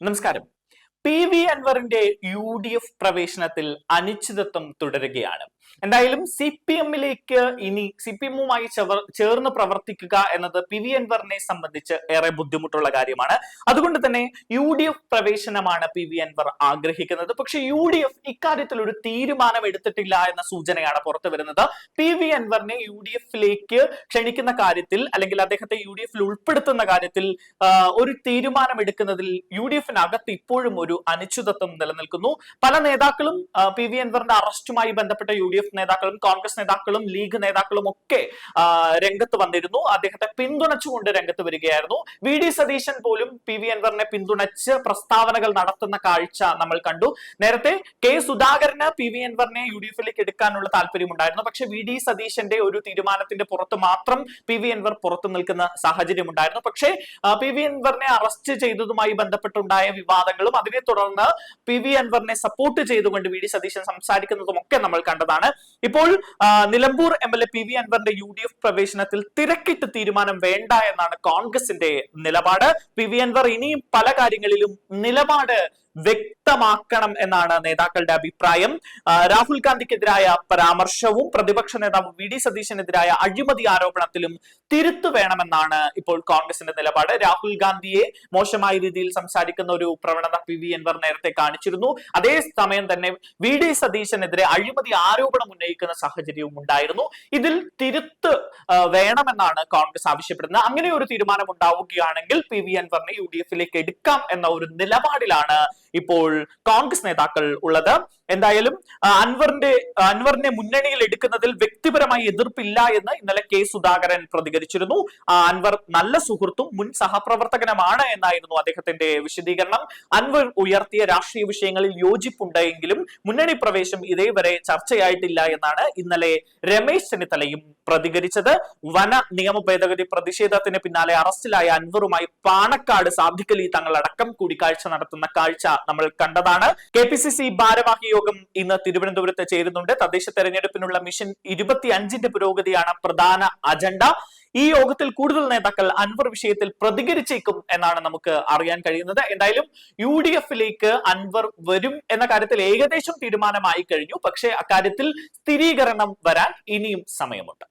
നമസ്കാരം. P V അൻവറിന്റെ U D F പ്രവേശനത്തിൽ അനിശ്ചിതത്വം തുടരുകയാണ്. എന്തായാലും സി പി എമ്മിലേക്ക് ഇനി സി പി എമ്മുമായി ചേർന്ന് പ്രവർത്തിക്കുക എന്നത് പി വി അൻവറിനെ സംബന്ധിച്ച് ഏറെ ബുദ്ധിമുട്ടുള്ള കാര്യമാണ്. അതുകൊണ്ട് തന്നെ യു ഡി എഫ് പ്രവേശനമാണ് പി വി അൻവർ ആഗ്രഹിക്കുന്നത്. പക്ഷെ യു ഡി എഫ് ഇക്കാര്യത്തിൽ ഒരു തീരുമാനം എടുത്തിട്ടില്ല എന്ന സൂചനയാണ് പുറത്തു വരുന്നത്. പി വി അൻവറിനെ യു ഡി എഫിലേക്ക് ക്ഷണിക്കുന്ന കാര്യത്തിൽ അല്ലെങ്കിൽ അദ്ദേഹത്തെ യു ഡി എഫിൽ ഉൾപ്പെടുത്തുന്ന കാര്യത്തിൽ ഒരു തീരുമാനം എടുക്കുന്നതിൽ യു ഡി എഫിനകത്ത് ഇപ്പോഴും ഒരു അനിശ്ചിതത്വം നിലനിൽക്കുന്നു. പല നേതാക്കളും പി വി അൻവറിന്റെ അറസ്റ്റുമായി ബന്ധപ്പെട്ട യു ഡി എഫ് നേതാക്കളും കോൺഗ്രസ് നേതാക്കളും ലീഗ് നേതാക്കളും ഒക്കെ രംഗത്ത് വന്നിരുന്നു. അദ്ദേഹത്തെ പിന്തുണച്ചുകൊണ്ട് രംഗത്ത് വരികയായിരുന്നു. വി ഡി സതീശൻ പോലും പി വി അൻവറിനെ പിന്തുണച്ച് പ്രസ്താവനകൾ നടത്തുന്ന കാഴ്ച നമ്മൾ കണ്ടു. നേരത്തെ കെ സുധാകരന് പി വി അൻവറിനെ യു ഡി എഫിലേക്ക് എടുക്കാനുള്ള താല്പര്യമുണ്ടായിരുന്നു. പക്ഷെ വി ഡി സതീശന്റെ ഒരു തീരുമാനത്തിന്റെ പുറത്ത് മാത്രം പി വി അൻവർ പുറത്തു നിൽക്കുന്ന സാഹചര്യം ഉണ്ടായിരുന്നു പക്ഷേ പി വി അൻവറിനെ അറസ്റ്റ് ചെയ്തതുമായി ബന്ധപ്പെട്ടുണ്ടായ വിവാദങ്ങളും അതിനെ തുടർന്ന് പി വി അൻവറിനെ സപ്പോർട്ട് ചെയ്തുകൊണ്ട് വി ഡി സതീശൻ സംസാരിക്കുന്നതും ഒക്കെ നമ്മൾ കണ്ടതാണ്. ഇപ്പോൾ Nilambur M L A P V അൻവറിന്റെ യു ഡി എഫ് പ്രവേശനത്തിൽ തിരക്കിട്ട് തീരുമാനം വേണ്ട എന്നാണ് കോൺഗ്രസിന്റെ നിലപാട്. പി വി അൻവർ ഇനിയും പല കാര്യങ്ങളിലും നിലപാട് വ്യക്തമാക്കണം എന്നാണ് നേതാക്കളുടെ അഭിപ്രായം. രാഹുൽ ഗാന്ധിക്കെതിരായ പരാമർശവും പ്രതിപക്ഷ നേതാവ് വി. ഡി. സതീശനെതിരായ അഴിമതി ആരോപണത്തിലും തിരുത്തു വേണമെന്നാണ് ഇപ്പോൾ കോൺഗ്രസിന്റെ നിലപാട്. രാഹുൽ ഗാന്ധിയെ മോശമായ രീതിയിൽ സംസാരിക്കുന്ന ഒരു പ്രവണത പി. വി. എൻവർ നേരത്തെ കാണിച്ചിരുന്നു. അതേ സമയം തന്നെ വി. ഡി. സതീശനെതിരെ അഴിമതി ആരോപണം ഉന്നയിക്കുന്ന സാഹചര്യവും ഉണ്ടായിരുന്നു. ഇതിൽ തിരുത്ത് വേണമെന്നാണ് കോൺഗ്രസ് ആവശ്യപ്പെടുന്നത്. അങ്ങനെ ഒരു തീരുമാനം ഉണ്ടാവുകയാണെങ്കിൽ പി. വി. എൻവറിനെ യു. ഡി. എഫിലേക്ക് എടുക്കാം എന്ന ഒരു നിലപാടിലാണ് ഇപ്പോൾ കോൺഗ്രസ് നേതാക്കൾ ഉള്ളത്. എന്തായാലും അൻവറിന്റെ അൻവറിനെ മുന്നണിയിൽ എടുക്കുന്നതിൽ വ്യക്തിപരമായി എതിർപ്പില്ല എന്ന് ഇന്നലെ കെ സുധാകരൻ പ്രതികരിച്ചിരുന്നു. അൻവർ നല്ല സുഹൃത്തും മുൻ സഹപ്രവർത്തകനുമാണ് എന്നായിരുന്നു അദ്ദേഹത്തിന്റെ വിശദീകരണം. അൻവർ ഉയർത്തിയ രാഷ്ട്രീയ വിഷയങ്ങളിൽ യോജിപ്പുണ്ടെങ്കിലും മുന്നണി പ്രവേശം ഇതേവരെ ചർച്ചയായിട്ടില്ല എന്നാണ് ഇന്നലെ രമേശ് ചെന്നിത്തലയും പ്രതികരിച്ചത്. വന നിയമ ഭേദഗതി പ്രതിഷേധത്തിന് പിന്നാലെ അറസ്റ്റിലായ അൻവറുമായി പാണക്കാട് സാധിക്കലി തങ്ങളടക്കം കൂടിക്കാഴ്ച നടത്തുന്ന കാഴ്ച നമ്മൾ കണ്ടതാണ്. കെ പി സി സി ഭാരവാഹി യോഗം ഇന്ന് തിരുവനന്തപുരത്ത് ചേരുന്നുണ്ട്. തദ്ദേശ തെരഞ്ഞെടുപ്പിനുള്ള മിഷൻ ഇരുപത്തി അഞ്ചിന്റെ പുരോഗതിയാണ് പ്രധാന അജണ്ട. ഈ യോഗത്തിൽ കൂടുതൽ നേതാക്കൾ അൻവർ വിഷയത്തിൽ പ്രതികരിച്ചേക്കും എന്നാണ് നമുക്ക് അറിയാൻ കഴിയുന്നത്. എന്തായാലും യു ഡി എഫിലേക്ക് അൻവർ വരും എന്ന കാര്യത്തിൽ ഏകദേശം തീരുമാനമായി കഴിഞ്ഞു. പക്ഷേ അക്കാര്യത്തിൽ സ്ഥിരീകരണം വരാൻ ഇനിയും സമയമുണ്ട്.